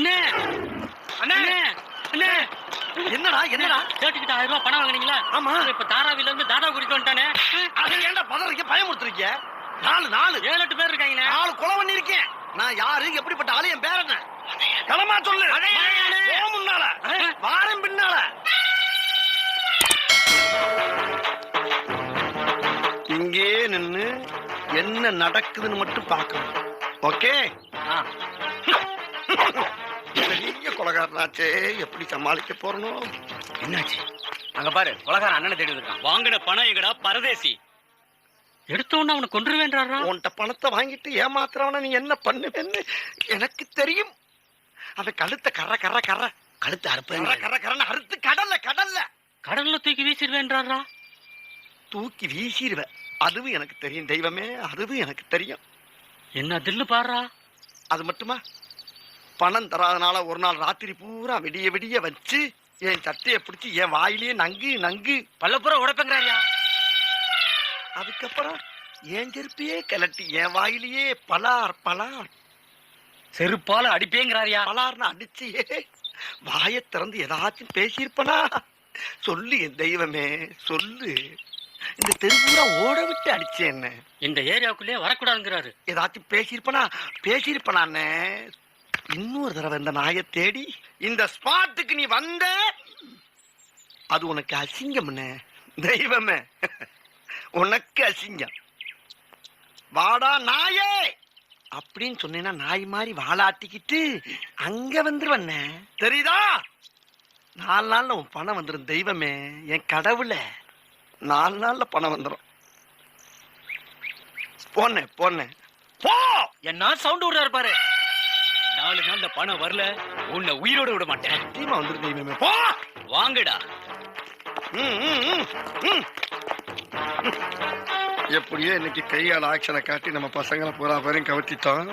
அண்ணே! அண்ணே! அண்ணே! என்னடா என்னடா? கேட்டுக்கிட்ட ஆயிரம் ரூபாய் பணம் வாங்குனீங்களா? ஆமா. இப்ப தாராவில இருந்து தாதா குறிக்க வந்துட்டானே. அது ஏன்டா பதறீங்க பயமுறுத்துறீங்க? நாலு நாலு. ஏழு எட்டு பேர் இருக்காங்கண்ணே நாலு கொலை பண்ணிருக்கேன் நான் யாரு எப்படிப்பட்ட ஆளு என் பேர் என்ன? களமா சொல்லு. முன்னால. வாரம் பின்னால. இங்கே நின்னு என்ன நடக்குதுன்னு மட்டும் பார்க்கணும். ஓகே? கொலகாரனாச்சே எப்படி சமாளிக்க போறனோ? என்னாச்சு? அங்க பாரு உலகார அண்ணனை தேடி இருக்கான் வாங்கின பணம் எங்கடா? பரதேசி. எடுத்த உடனே அவனை கொன்றுவேன்றாரா? உன்கிட்ட பணத்தை வாங்கிட்டு ஏமாத்துறவன நீ என்ன பண்ணுவேன்னு எனக்கு தெரியும். அவன் கழுத்தை கர கர கர கழுத்து அறுப்பேன் கர கரன்னு அறுத்து கடல்ல கடல்ல. கடல்ல தூக்கி வீசிடுவேன்றாரா? தூக்கி வீசிடுவேன் அதுவும் எனக்கு தெரியும் தெய்வமே. அதுவும் எனக்கு தெரியும். என்ன தில்லு பாடுறா அது மட்டுமா? பணம் தராதனால ஒரு நாள் ராத்திரி பூரா விடிய விடிய வச்சு என் சட்டையை பிடிச்சி என் வாயிலேயே நங்கு நங்கு. பல்லப்புற உடைப்பேங்கிறாரியா? அதுக்கப்புறம் என் செருப்பையே கிளட்டி என் வாயிலேயே பலார் பலார். செருப்பால அடிப்பேங்கிறாரியா? பலார்னு அடிச்சியே வாயை திறந்து ஏதாச்சும் பேசியிருப்பனா? சொல்லு என் தெய்வமே சொல்லு. இந்த தெருவூரா ஓட விட்டு அடிச்சே என்ன இந்த ஏரியாவுக்குள்ளே வரக்கூடாதுங்கிறாரு. ஏதாச்சும் பேசியிருப்பனா? பேசியிருப்பனான்னு இன்னொரு தடவை இந்த நாயை தேடி இந்த ஸ்பாட்டுக்கு நீ வந்த அது உனக்கு அசிங்கம்னு. தெய்வமே உனக்கு அசிங்கம். வாடா நாயே அப்படின்னு சொன்னேன்னா நாய் மாதிரி வாழாட்டிக்கிட்டு அங்க வந்துருவண்ணே. தெரியுதா? நாலு நாள்ல உன் பணம் வந்துடும் தெய்வமே. என் கடவுள நாலு நாள்ல பணம் வந்துடும் போன போன போ! என்ன சவுண்ட் விடுறாரு பாரு. நாலு நாள்ல பணம் வரல உன்னை உயிரோட விட மாட்டேன். வந்துடும் தெய்வமே போ! வாங்கடா. எப்படியோ இன்னைக்கு கையால் ஆக்ஷனை காட்டி நம்ம பசங்களை பூரா பேரையும் கவர்த்திட்டோம்